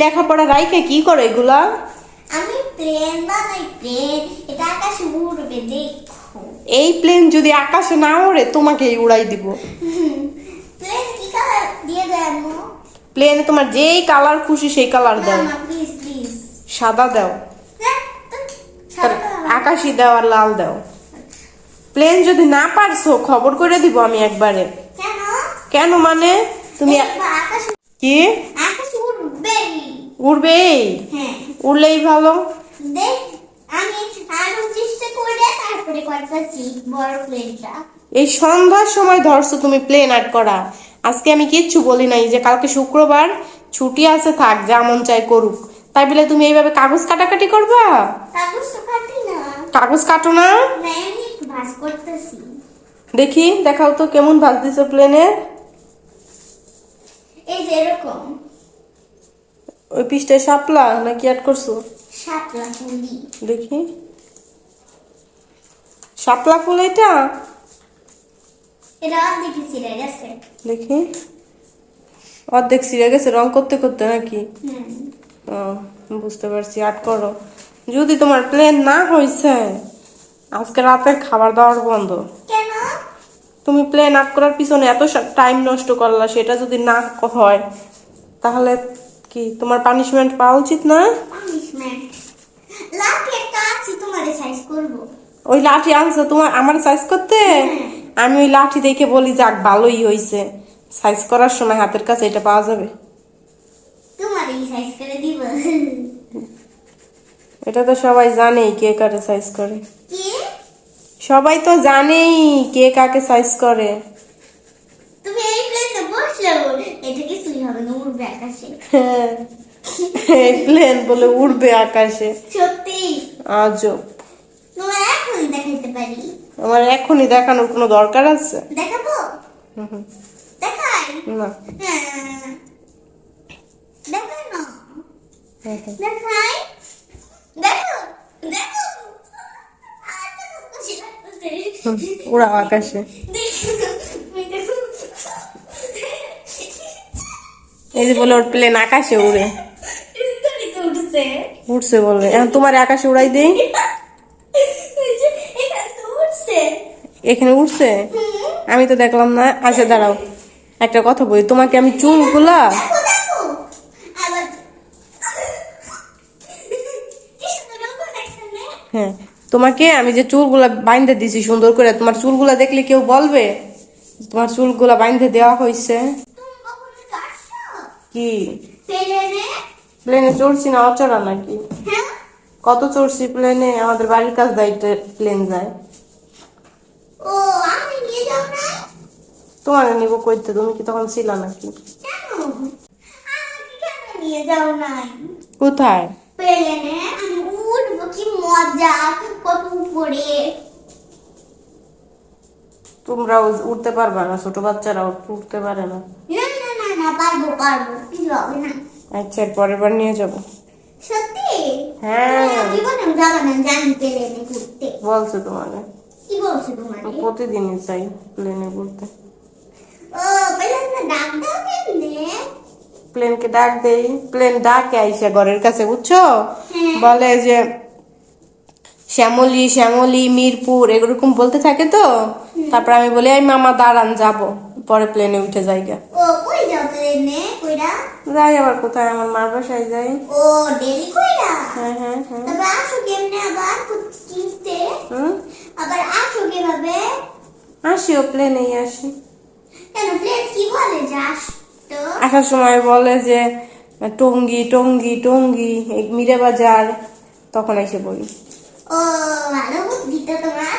লেখাপড়া রাইকে কি করো এগুলা? আমি প্লেন বানাই প্লেন। এটা আকাশে উড়বে দেখো। এই প্লেন যদি আকাশে না ওড়ে তোমাকে উড়াই দিব। প্লেন কি কালার? দিয়ে আম্মু। প্লেনে তোমার যেই কালার খুশি সেই কালার দাও। না প্লিজ প্লিজ সাদা দাও। আকাশি দাও আর লাল দাও। প্লেন যদি না পারছ খবর করে দিব আমি একবারে। কেন? কেন মানে? তুমি কি? উড়বেই। হ্যাঁ। উড়লেই ভালো। আমি আরও চেষ্টা করে তারপরে করতেছি বড় প্লেনটা এই সন্ধ্যার সময় ধরছো তুমি প্লেন আর্ট করা। আজকে আমি কিচ্ছু বলি নাই যে কালকে শুক্রবার ছুটি আছে থাক যা মন চাই করুক। তাই বলে তুমি এইভাবে কাগজ কাটাকাটি করবা? কাগজ তো কাটি না। কাগজ কাটো না? করতেছি। দেখি দেখাও তো কেমন ভাজ দিছো প্লেনের এই যে এরকম। ওই পিসটায় শাপলা নাকি অ্যাড করছ? সাতলা ফুলি। দেখি। শাপলা ফুল এটা? এটা অর্ধেক ছিঁড়ে গেছে। দেখি। অর্ধেক ছিঁড়ে গেছে রং করতে করতে নাকি? ও বুঝতে পারছি আট করো। যদি তোমার প্লেন না হয়েছে আজকে রাতের খাবার দাবার বন্ধ। কেন? তুমি প্লেন আট করার পিছনে এত টাইম নষ্ট করলা সেটা যদি না হয় তাহলে কি তোমার পানিশমেন্ট পাওয়া উচিত না? ওই লাঠি আনছো তোমার আমার সাইজ করতে? আমি ওই লাঠি দেখে বলি যাক ভালোই হয়েছে সাইজ করার সময় হাতের কাছে এটা পাওয়া যাবে। তোমার এই সাইজ করে দিব। এটা তো সবাই জানেই কে কারে সাইজ করে। সবাই তো জানেই কে কাকে সাইজ করে। প্লেনে এটা কিছুই হবে না উড়বে আকাশে। হ্যাঁ প্লেন বলে উড়বে আকাশে। সত্যি? আজব। তোমার এখনই দেখাইতে পারি? আমার এখনই দেখানোর কোনো দরকার আছে? দেখাবো? দেখাই? না। হ্যাঁ দেখাই না হুম হুম। দেখাই? দেখো দেখো। খুশি লাগতেছে। হুম, উড়াও আকাশে দেখো, এই যে বলে ওর প্লেন আকাশে উড়ে উঠছে। বলে এখন তোমার আকাশে উড়াই দেই এখানে উঠছে। আমি তো দেখলাম না আচ্ছা দাঁড়াও একটা কথা বলি তোমাকে আমি চুলগুলা। হ্যাঁ তোমাকে আমি যে চুলগুলা বাইন্ধে দিছি সুন্দর করে, তোমার চুলগুলা দেখলে কেউ বলবে তোমার চুলগুলা বাইন্ধে দেওয়া হয়েছে? কি? প্লেনে? প্লেনে চড়ছি না অচড়া নাকি? হ্যাঁ? কত চড়ছি প্লেনে আমাদের বাড়ির কাছ দায়িত্বে প্লেন যায়। ও, আমি নিয়ে যাও না? তোমার নিব কইতে তুমি কি তখন ছিল নাকি? কোথায়? প্লেনে আমি উঠবো কি মজা কত উপরে। তোমরা উঠতে পারবে না ছোট বাচ্চারা উঠতে পারে না না না না না পারব পারব কিছু হবে না? আচ্ছা পরের বার নিয়ে যাব। সত্যি? হ্যাঁ। জীবনে যাব না জানি প্লেনে ঘুরতে। বলছে তোমাকে। কি বলছো প্রতিদিনই চাই প্লেনে ঘুরতে। ও প্লেনে ডাক দাও কেমনে? প্লেনকে ডাক দেই। প্লেন ডাকে আইসা ঘরের কাছে বুঝছ? হ্যাঁ। বলে যে শ্যামলি শ্যামলি মিরপুর এরকম বলতে থাকে তো? তারপর আমি বলি এই মামা দাঁড়ান যাব। পরে প্লেনে উঠে যাই গা ও কই যাও প্লেনে কইরা যাই আবার কোথায়? আমার মার বাসায় যাই। ও ডেলি কইরা? হ্যাঁ হ্যাঁ হ্যাঁ। তবে আসো কেমনে আবার কিনতে? হুম? আবার আসো কীভাবে? আসিও প্লেনেই আসি। কেন প্লেন কি বলে? যাস তো। আসার সময় বলে যে টঙ্গি টঙ্গি টঙ্গি মিরে বাজার। তখন এসে বলি। ও ভালো বুদ্ধি তো তোমার।